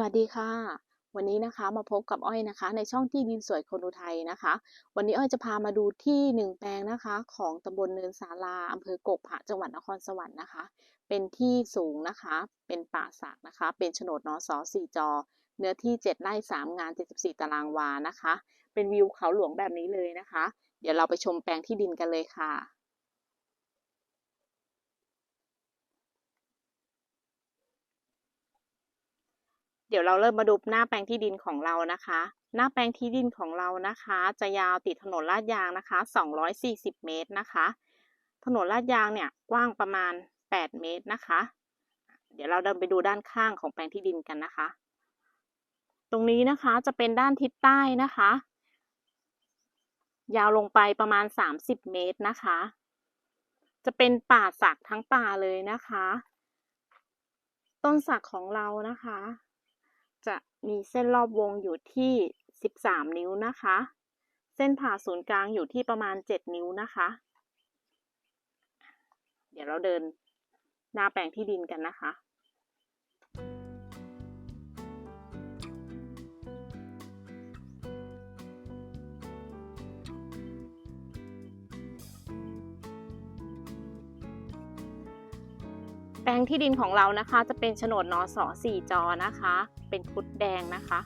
วัสดีค่ะ วันนี้นะคะมาพบกับอ้อยนะคะ ในช่องที่ดินสวยคนอุทัยนะคะ วันนี้อ้อยจะพามาดูที่หนึ่งแปลงนะคะ ของตำบลเนินศาลาอำเภอกกพะจังหวัดนครสวรรค์นะคะ เป็นที่สูงนะคะ เป็นป่าสักนะคะ เป็นโฉนดนสสี่จอ เนื้อที่ 7 ไร่3 งาน 74 ตารางวานะคะ เป็นวิวเขาหลวงแบบนี้เลยนะคะ เดี๋ยวเราไปชมแปลงที่ดินกันเลยค่ะ เดี๋ยวเราเริ่มมาดูหน้าแปลงที่ดินของเรานะคะ หน้าแปลงที่ดินของเรานะคะ จะยาวติดถนนลาดยางนะคะ 240 เมตรนะคะ ถนนลาดยางเนี่ยกว้างประมาณ 8 เมตรนะคะ เดี๋ยวเราเดินไปดูด้านข้างของแปลงที่ดินกันนะคะ ตรงนี้นะคะจะเป็นด้านทิศใต้นะคะ ยาวลงไปประมาณ 30 เมตรนะคะ จะเป็นป่าสักทั้งป่าเลยนะคะ ต้นสักของเรานะคะ จะมีเส้นรอบวงอยู่ที่ 13 นิ้วนะคะ เส้นผ่าศูนย์กลางอยู่ที่ประมาณ 7 นิ้วนะคะ เดี๋ยวเราเดินหน้าแปลงที่ดินกันนะคะแปลงที่ดินของเรานะคะจะเป็นโฉนดนอสอสี่จอนะคะ เป็นพุดแดงนะคะ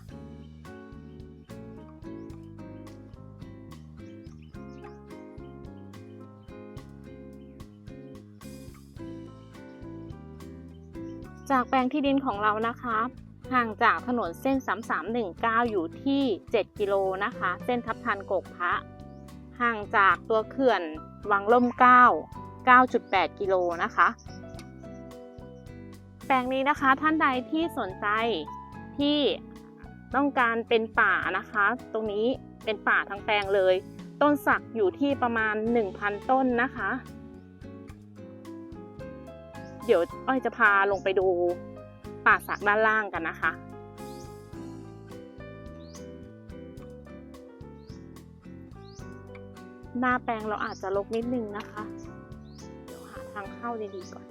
จากแปลงที่ดินของเรานะคะห่างจากถนนเส้น 3319 อยู่ที่ 7 กิโลนะคะ เส้นทับทันกกพระ ห่างจากตัวเขื่อนวังล่ม 9 9.8 กิโลนะคะ แปลงนี้นะคะท่านใดที่สนใจ ที่ต้องการเป็นป่านะคะ ตรงนี้เป็นป่าทั้งแปลงเลย ต้นสักอยู่ที่ประมาณ 1,000 ต้นนะคะ เดี๋ยวอ้อยจะพาลงไปดูป่าสักด้านล่างกันนะคะหน้าแปลงเราอาจจะลกนิดนึงนะคะ เดี๋ยวหาทางเข้าดีๆก่อน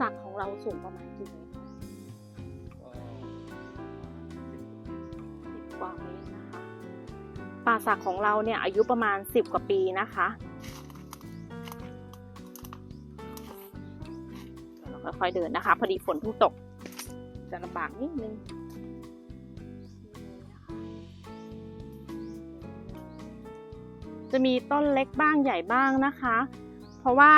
สักของเราสูงประมาณกี่เมตรคะสิบกว่าเมตรนะคะ ป่าสักของเราเนี่ยอายุประมาณสิบกว่าปีนะคะเราค่อยๆเดินนะคะ พอดีฝนเพิ่งตก จะลำบากนิดนึงจะมีต้นเล็กบ้างใหญ่บ้างนะคะ เพราะว่า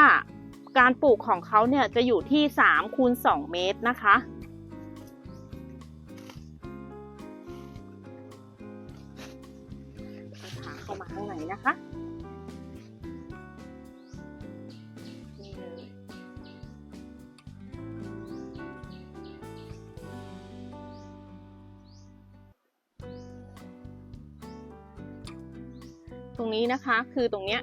การปลูกของเขาเนี่ยจะอยู่ที่3คูณ2เมตรนะคะหาเข้ามาข้างในนะคะตรงนี้นะคะคือตรงเนี้ย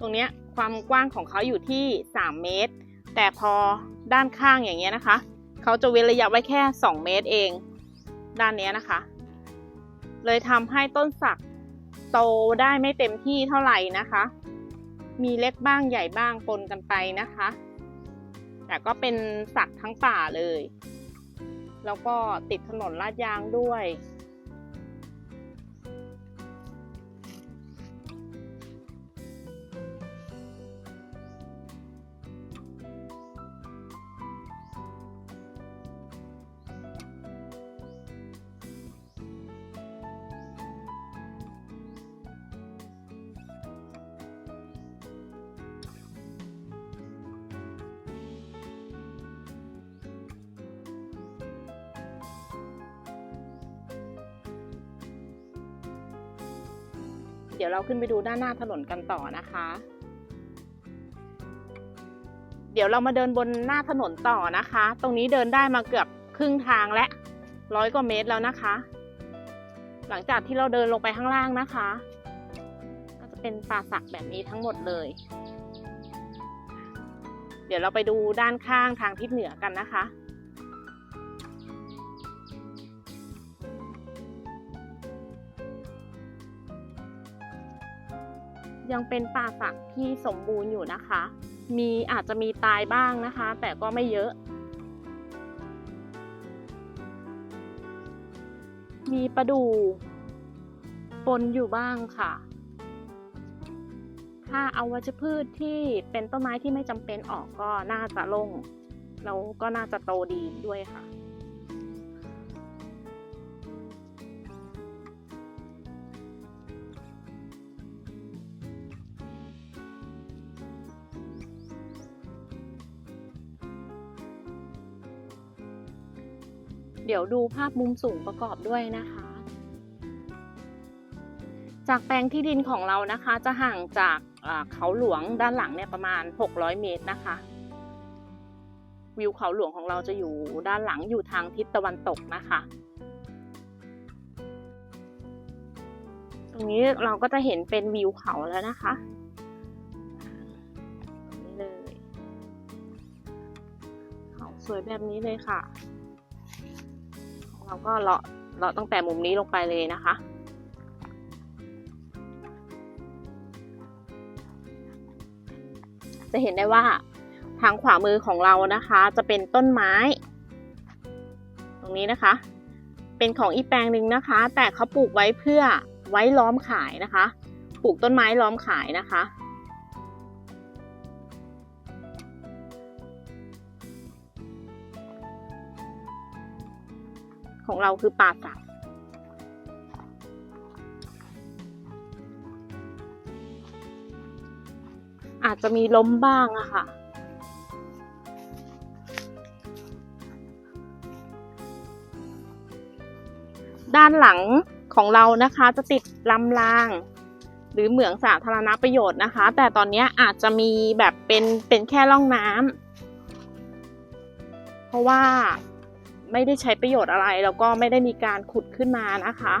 ตรงเนี้ย ความกว้างของเขาอยู่ที่ 3 เมตร แต่พอด้านข้างอย่างเงี้ยนะคะ เขาจะเว้นระยะไว้แค่ 2 เมตรเอง ด้านเนี้ยนะคะ เลยทำให้ต้นสักโตได้ไม่เต็มที่เท่าไหร่นะคะ มีเล็กบ้างใหญ่บ้างปนกันไปนะคะ แต่ก็เป็นสักทั้งป่าเลย แล้วก็ติดถนนลาดยางด้วย เดี๋ยวเราขึ้นไปดูด้านหน้าถนนกันต่อนะคะ เดี๋ยวเรามาเดินบนหน้าถนนต่อนะคะ ตรงนี้เดินได้มาเกือบครึ่งทางและร้อยกว่าเมตรแล้วนะคะ หลังจากที่เราเดินลงไปข้างล่างนะคะก็จะเป็นป่าสักแบบนี้ทั้งหมดเลย เดี๋ยวเราไปดูด้านข้างทางทิศเหนือกันนะคะ ยังเป็นป่าสักที่สมบูรณ์อยู่นะคะ มีอาจจะมีตายบ้างนะคะ แต่ก็ไม่เยอะ มีประดู่ปนอยู่บ้างค่ะ ถ้าเอาวัชพืชที่เป็นต้นไม้ที่ไม่จำเป็นออกก็น่าจะล่งแล้วก็น่าจะโตดีด้วยค่ะ เดี๋ยวดูภาพมุมสูงประกอบด้วยนะคะ จากแปลงที่ดินของเรานะคะ จะห่างจากอ่าเขาหลวงด้านหลังเนี่ยประมาณ 600 เมตรนะคะ วิวเขาหลวงของเราจะอยู่ด้านหลังอยู่ทางทิศตะวันตกนะคะตรงนี้เราก็จะเห็นเป็นวิวเขาแล้วนะคะนี่เลยเขาสวยแบบนี้เลยค่ะของ เราก็เลาะเลาะตั้งแต่มุมนี้ลงไปเลยนะคะ จะเห็นได้ว่าทางขวามือของเรานะคะ จะเป็นต้นไม้ ตรงนี้นะคะ เป็นของอีแปลงหนึ่งนะคะ แต่เขาปลูกไว้เพื่อไว้ล้อมขายนะคะ ปลูกต้นไม้ล้อมขายนะคะ ของเราคือป่าสักอาจจะมีล้มบ้างอะค่ะ ด้านหลังของเรานะคะจะติดลำราง หรือเหมืองสาธารณประโยชน์นะคะ แต่ตอนนี้อาจจะมีแบบเป็นเป็นแค่ร่องน้ำเพราะว่า ไม่ได้ใช้ประโยชน์อะไร แล้วก็ไม่ได้มีการขุดขึ้นมานะคะ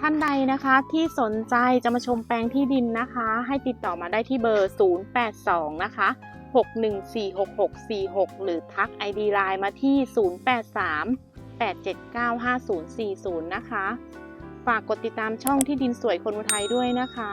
ท่านใดนะคะที่สนใจจะมาชมแปลงที่ดินนะคะ ให้ติดต่อมาได้ที่เบอร์ 082 นะคะ 6146646 หรือทัก ID Line มาที่ 083 8795040 นะคะ ฝากกดติดตามช่องที่ดินสวยคนอุทัยด้วยนะคะ